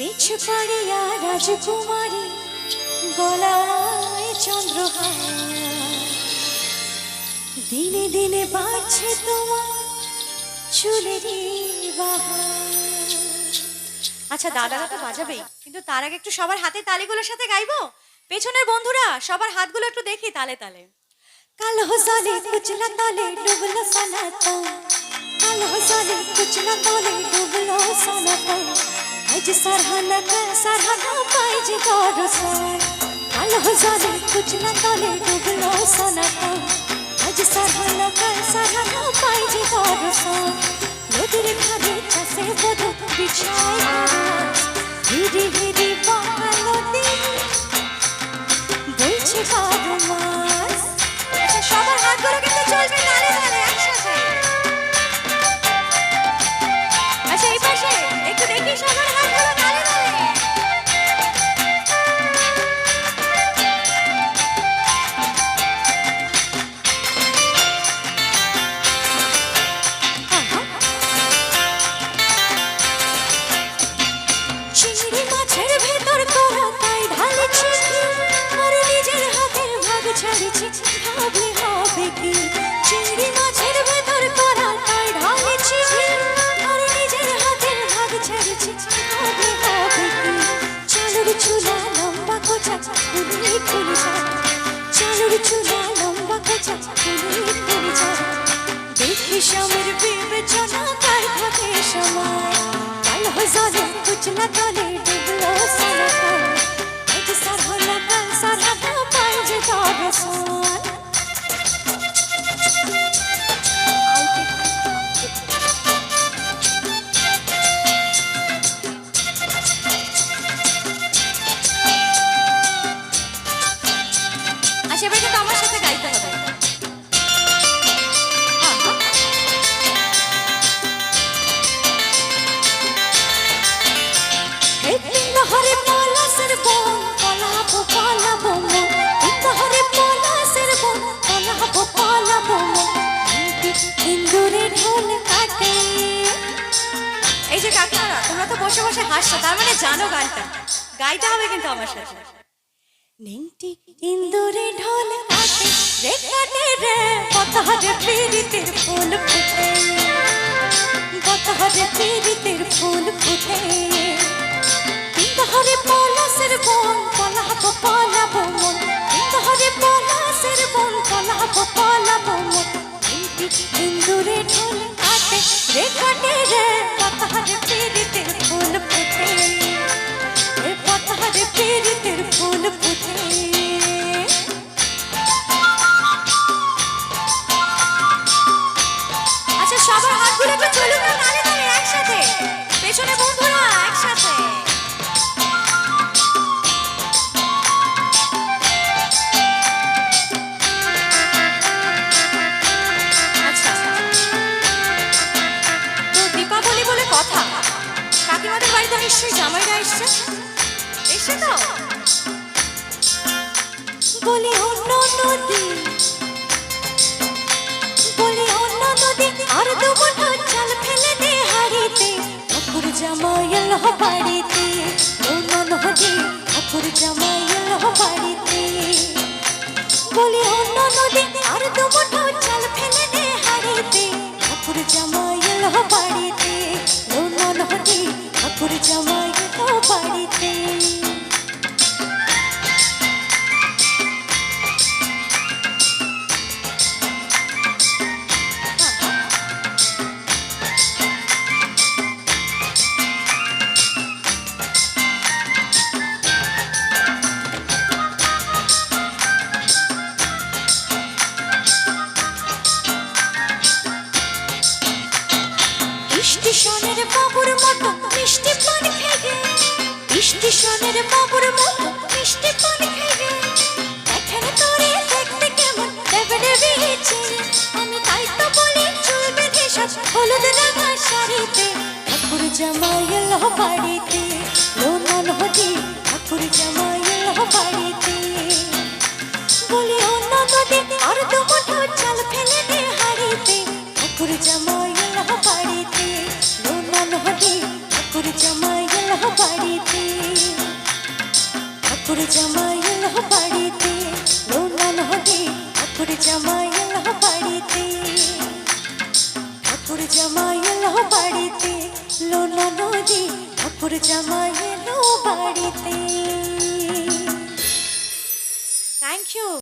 পিছ পড়িয়া রাজকুমারী গলায় চন্দ্রহার। দিনে দিনে বাড়ছে তোমার চুলেরই আচ্ছা দাদারা তো বাজাবেই, কিন্তু তার আগে একটু সবার হাতে তালিগুলোর সাথে গাইবো? পেছনের বন্ধুরা, সবার হাতগুলো একটু দেখি তালে তালে। কালো জালে কুচলা তালে ডুবলো সনাতন। কালো জালে কুচলা তালে ডুবলো आज सरहना का सरहना पाइज दर सर। आलो जाने, कुछ ना तले डुबलो सना का आज सरहना का सरहना पाइज दर सर। नदीर खाने चसे बदु बिछाए धीरे धीरे बालो दे बोलछे बारो मा। ছাড়েছি ভাবলে হবে কি? চিংড়ি মাছের ভেতর করা তাই ঢালেছি আর নিজের হাতের ভাগ ছাড়েছি, ভাবলে হবে কি? চালুর চুলা লম্বা কোচা খুলি খুলি যায় চালুর চুলা লম্বা কোচা খুলি খুলি যায় দেখি স্বামীর বিবেচনা তাই থাকে সময় কাল হজারে কুচলা তলে তোমরা তো বসে বসে হাসছো তার মানে জানো গানটা। গাইতে হবে কিন্তু আমার সাথে। ইন্দুরে ঢোল রে কাটে রে ফুল ফুটে। পতহরে পীড়িতের ফুল ফুটে। ইন্দুরে পলাশের বন সবার হাতগুলো একটু চলুন না তালে তালে একসাথে। পেছনে বন্ধুরা, একসাথে। আচ্ছা দীপাবলি বলে কথা। কাকিমাদের বাড়িতে নিশ্চয়ই জামাইরা এসছে? আর মুঠো চাল ফেলে দে হাড়িতে, ঠাকুর জামাইল বাড়িতে। অন্য নদী ঠাকুর জামাইল বাড়িতে। বলি অন্য নদী আর দু মুঠো চাল ফেলে দে হাড়িতে, ঠাকুর জামাইল বাড়িতে। অন্য নদী ঠাকুর জামাইল বাড়িতে। স্টেশনের বাবুর মতো মিষ্টি পান খাইবে এখানে তোরে দেখতে কেমন দেবে দেবে আমি তাই তো বলি চলবে বেঁধে হলুদ রাঙা শাড়িতে। ঠাকুর জামাই বাড়িতে লোনা হতে ঠাকুর জামাই বাড়িতে। জামাই এলো বাড়িতে লোনা নদী ঠাকুর জামাই এলো বাড়িতে। ঠাকুর জামাই এলো বাড়িতে, লোনা নদী ঠাকুর জামাই এলো বাড়িতে।